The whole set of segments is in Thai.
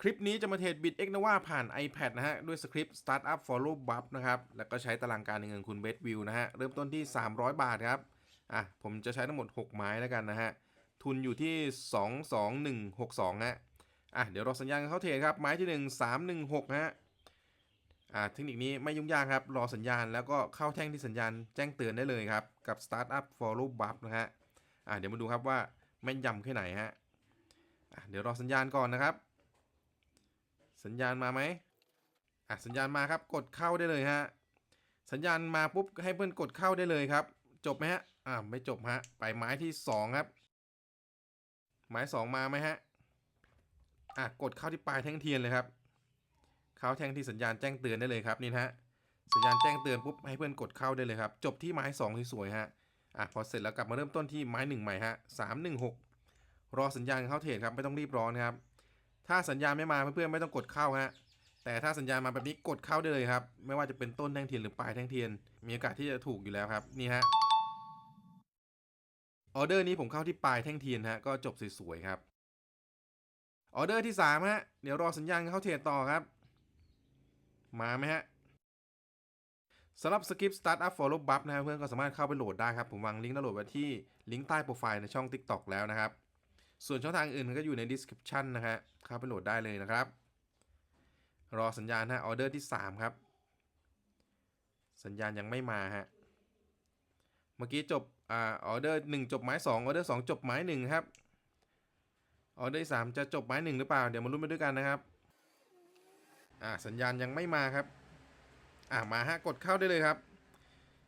คลิปนี้จะมาเทรดบิตเอ็กนว่าผ่าน iPad นะฮะ ด้วยสคริปต์ Startup Follow Buff นะครับ แล้วก็ใช้ตารางการเงินคุณเบสวิวนะฮะ เริ่มต้นที่ 300 บาทครับ อะ ผมจะใช้ทั้งหมด 6 ไม้แล้วกันนะฮะ ทุนอยู่ที่ 22162 ฮะ อะ เดี๋ยวรอสัญญาณเข้าเทรดครับ ไม้ที่ 1 316 ฮะ อ่าเทคนิคนี้ไม่ยุ่งยากครับ รอสัญญาณแล้วก็เข้าแท่งที่สัญญาณแจ้งเตือนได้เลยครับ กับ Startup Follow Buff นะฮะ อ่าเดี๋ยวมาดูครับว่าแม่นยำแค่ไหนฮะ อะ เดี๋ยวรอสัญญาณก่อนนะครับ สัญญาณมาไหมอะสัญญาณมาครับกดเข้าได้เลยฮะสัญญาณมาปุ๊บให้เพื่อนกดเข้าได้เลยครับ จบไหมฮะอ่าไม่จบฮะไปไม้ที่สองครับ ไม้สองมาไหมฮะอะกดเข้าที่ปลายแท่งเทียนเลยครับ เข้าแท่งที่สัญญาณแจ้งเตือนได้เลยครับนี่นะฮะสัญญาณแจ้งเตือนปุ๊บให้เพื่อนกดเข้าได้เลยครับ จบที่ไม้สองสวยๆฮะอะพอเสร็จแล้วกลับมาเริ่มต้นที่ไม้หนึ่งใหม่ฮะสามหนึ่งหกรอสัญญาณเข้าเทรดครับไม่ต้องรีบร้อนนะครับ ถ้าสัญญาณไม่มาเพื่อนๆไม่ต้องกดเข้าฮะแต่ถ้าสัญญาณมาแบบนี้กดเข้าได้เลยครับ ไม่ว่าจะเป็นต้นแท่งเทียนหรือปลายแท่งเทียน มีโอกาสที่จะถูกอยู่แล้วครับนี่ฮะออเดอร์นี้ผมเข้าที่ปลายแท่งเทียนฮะก็จบสวยๆครับออเดอร์ที่3ฮะเดี๋ยวรอสัญญาณเข้าเทรดต่อครับ มาไหมฮะสำหรับสกิป Startup Follow Buff นะครับเพื่อนก็สามารถเข้าไปโหลดได้ครับ ผมวางลิงก์ดาวน์โหลดไว้ที่ลิงก์ใต้โปรไฟล์ในช่อง TikTok แล้วนะครับ ส่วนช่องทางอื่นก็อยู่ใน description นะฮะเข้าไปโหลดได้เลยนะครับ รอสัญญาณฮะออเดอร์ที่ 3 ครับ สัญญาณยังไม่มาฮะ เมื่อกี้จบอ่าออเดอร์1จบไม้2ออเดอร์2จบไม้1ครับออเดอร์ที่3จะจบไม้1หรือเปล่า เดี๋ยวมาลุ้นไปด้วยกันนะครับ อ่าสัญญาณยังไม่มาครับ อ่ามาฮะกดเข้าได้เลยครับ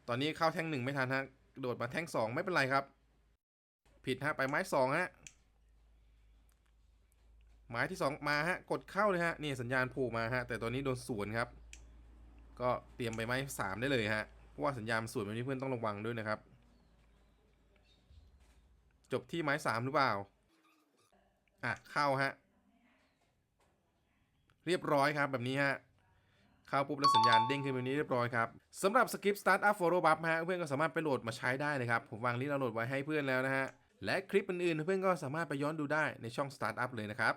ตอนนี้เข้าแท่งหนึ่งไม่ทันฮะโดดมาแท่งสองไม่เป็นไรครับ ผิดฮะไปไม้สองฮะ หมายที่ 2 มาฮะกดเข้าเลยฮะนี่สัญญาณผูกมาฮะแต่ตอนนี้โดนสวนครับ ก็เตรียมไปไม้สามได้เลยฮะเพราะว่าสัญญาณสวนแบบนี้เพื่อนต้องระวังด้วยนะครับ จบที่ไม้สามหรือเปล่าอะเข้าฮะเรียบร้อยครับแบบนี้ฮะเข้าปุ๊บแล้วสัญญาณเด้งขึ้นแบบนี้เรียบร้อยครับสำหรับสกิป Startup Follow Buff ฮะเพื่อนก็สามารถไปโหลดมาใช้ได้นะครับ ผมวางลิงก์ดาวน์โหลดไว้ให้เพื่อนแล้วนะฮะ และคลิปอื่นๆ เพื่อนก็สามารถไปย้อนดูได้ในช่อง Startup เลยนะครับ